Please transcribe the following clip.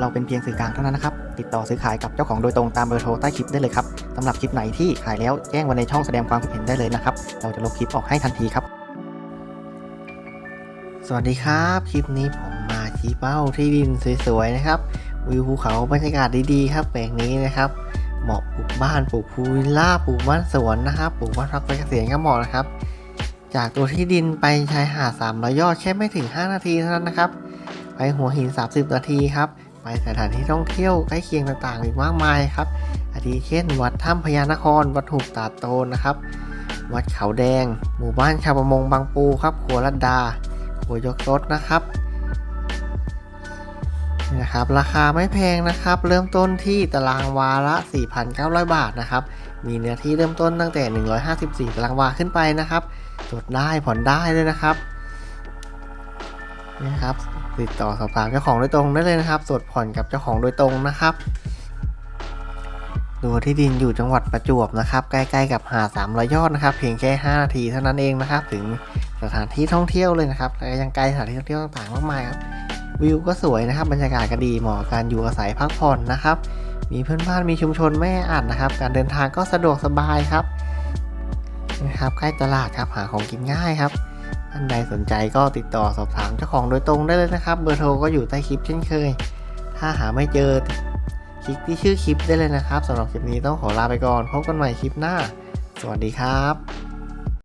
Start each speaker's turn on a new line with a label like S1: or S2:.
S1: เราเป็นเพียงสื่อกลางเท่านั้นนะครับ ติดต่อซื้อขายกับเจ้าของโดยตรงตามเบอร์โทรใต้คลิปได้เลยครับสำหรับคลิปไหนที่ขายแล้วแจ้งไว้ในช่องแสดงความคิดเห็นได้เลยนะครับ เราจะลบคลิปออกให้ทันทีครับ สวัสดีครับ คลิปนี้ผมมาชี้เป้าที่ดินสวยๆนะครับ วิวภูเขาบรรยากาศดีๆครับแปลงนี้นะครับ เหมาะปลูกบ้านปลูกพูวิลล่าปลูกบ้านสวนนะครับ ปลูกบ้านพักไปเกษียณก็เหมาะนะครับ จากตัวที่ดินไปชายหาด300ยอดแค่ไม่ถึง 5 นาทีเท่านั้นนะครับ ไปหัวหิน 30 นาทีครับ ไปสถานที่ท่องเที่ยวใกล้เคียงต่างๆ อีกมากมายครับ อาทิเช่น วัดถ้ำพญานคร วัดหุบตาโตนนะครับ วัดเขาแดง หมู่บ้านชาวประมงบางปูครับขัวลัดดาขัวยกรถนะครับนี่นะครับราคาไม่แพงนะครับ เริ่มต้นที่ตารางวาละ 4,900 บาทนะครับ มีเนื้อที่เริ่มต้นตั้งแต่ 154 ตารางวาขึ้นไปนะครับจดได้ผ่อนได้เลยนะครับ นะครับ ติดต่อสอบถามเจ้าของโดยตรงได้เลยนะครับ สดผ่อนกับเจ้าของโดยตรงนะครับตัวที่ดินอยู่จังหวัดประจวบนะครับ ใกล้ๆกับหาด300ยอดนะครับ เพียงแค่ 5 นาทีเท่านั้นเองนะครับ ถึงสถานที่ท่องเที่ยวเลยนะครับและยังไกลสถานที่ท่องเที่ยวต่างๆมากมายครับวิวก็สวยนะครับบรรยากาศก็ดีเหมาะการอยู่อาศัยพักผ่อนนะครับ มีเพื่อนบ้านมีชุมชนไม่อัดนะครับ การเดินทางก็สะดวกสบายครับนะครับใกล้ตลาดครับหาของกินง่ายครับ ท่านใดสนใจก็ติดต่อสอบถามเจ้าของโดยตรงได้เลยนะครับ เบอร์โทรก็อยู่ใต้คลิปเช่นเคย ถ้าหาไม่เจอคลิกที่ชื่อคลิปได้เลยนะครับสำหรับคลิปนี้ต้องขอลาไปก่อนพบกันใหม่คลิปหน้า สวัสดีครับ